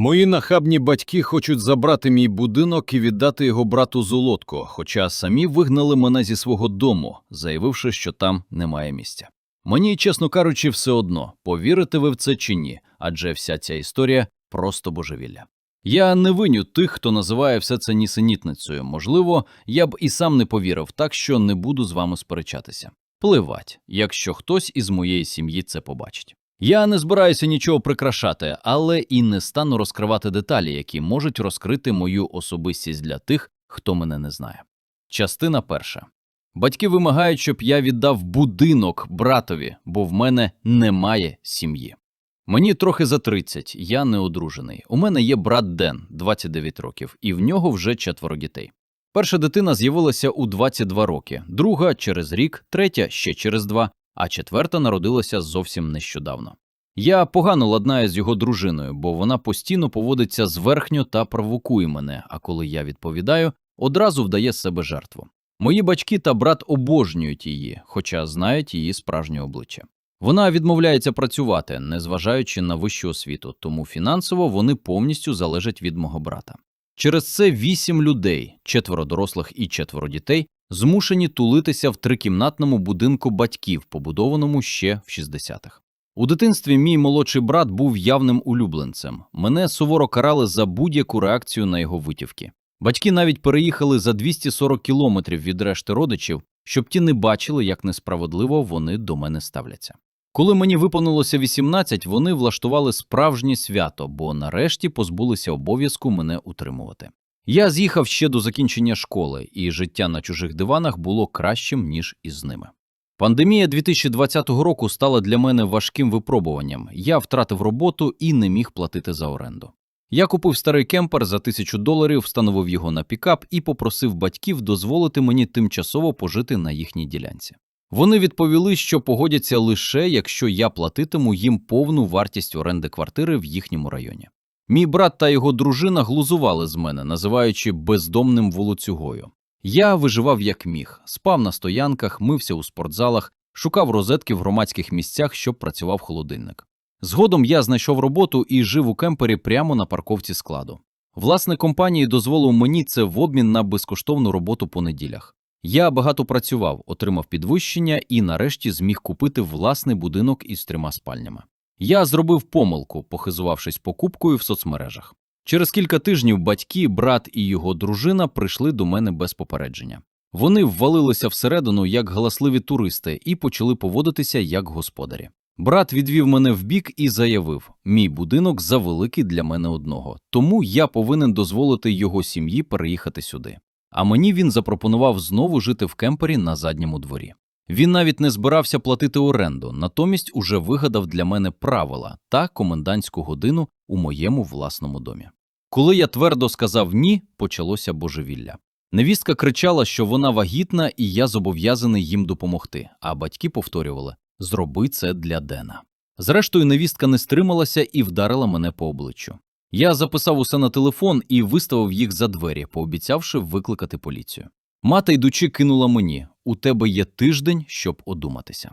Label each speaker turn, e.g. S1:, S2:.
S1: Мої нахабні батьки хочуть забрати мій будинок і віддати його брату Золотко, хоча самі вигнали мене зі свого дому, заявивши, що там немає місця. Мені, чесно кажучи, все одно, повірите ви в це чи ні, адже вся ця історія просто божевілля. Я не виню тих, хто називає все це нісенітницею. Можливо, я б і сам не повірив, так що не буду з вами сперечатися. Пливать, якщо хтось із моєї сім'ї це побачить. Я не збираюся нічого прикрашати, але і не стану розкривати деталі, які можуть розкрити мою особистість для тих, хто мене не знає. Частина перша. Батьки вимагають, щоб я віддав будинок братові, бо в мене немає сім'ї. Мені трохи за 30, я не одружений. У мене є брат Ден, 29 років, і в нього вже четверо дітей. Перша дитина з'явилася у 22 роки, друга через рік, третя ще через два, а четверта народилася зовсім нещодавно. Я погано ладнаю з його дружиною, бо вона постійно поводиться зверхньо та провокує мене, а коли я відповідаю, одразу вдає з себе жертву. Мої батьки та брат обожнюють її, хоча знають її справжнє обличчя. Вона відмовляється працювати, незважаючи на вищу освіту, тому фінансово вони повністю залежать від мого брата. Через це вісім людей, четверо дорослих і четверо дітей, змушені тулитися в трикімнатному будинку батьків, побудованому ще в 60-х. У дитинстві мій молодший брат був явним улюбленцем. Мене суворо карали за будь-яку реакцію на його витівки. Батьки навіть переїхали за 240 кілометрів від решти родичів, щоб ті не бачили, як несправедливо вони до мене ставляться. Коли мені виповнилося 18, вони влаштували справжнє свято, бо нарешті позбулися обов'язку мене утримувати. Я з'їхав ще до закінчення школи, і життя на чужих диванах було кращим, ніж із ними. Пандемія 2020 року стала для мене важким випробуванням. Я втратив роботу і не міг платити за оренду. Я купив старий кемпер за тисячу доларів, встановив його на пікап і попросив батьків дозволити мені тимчасово пожити на їхній ділянці. Вони відповіли, що погодяться лише якщо я платитиму їм повну вартість оренди квартири в їхньому районі. Мій брат та його дружина глузували з мене, називаючи бездомним волоцюгою. Я виживав як міг, спав на стоянках, мився у спортзалах, шукав розетки в громадських місцях, щоб працював холодильник. Згодом я знайшов роботу і жив у кемпері прямо на парковці складу. Власник компанії дозволив мені це в обмін на безкоштовну роботу по неділях. Я багато працював, отримав підвищення і нарешті зміг купити власний будинок із трьома спальнями. Я зробив помилку, похизувавшись покупкою в соцмережах. Через кілька тижнів батьки, брат і його дружина прийшли до мене без попередження. Вони ввалилися всередину як галасливі туристи і почали поводитися як господарі. Брат відвів мене вбік і заявив: мій будинок завеликий для мене одного, тому я повинен дозволити його сім'ї переїхати сюди. А мені він запропонував знову жити в кемпері на задньому дворі. Він навіть не збирався платити оренду, натомість уже вигадав для мене правила та комендантську годину у моєму власному домі. Коли я твердо сказав ні, почалося божевілля. Невістка кричала, що вона вагітна, і я зобов'язаний їм допомогти, а батьки повторювали зроби це для Дена. Зрештою, невістка не стрималася і вдарила мене по обличчю. Я записав усе на телефон і виставив їх за двері, пообіцявши викликати поліцію. Мати, йдучи, кинула мені у тебе є тиждень, щоб одуматися.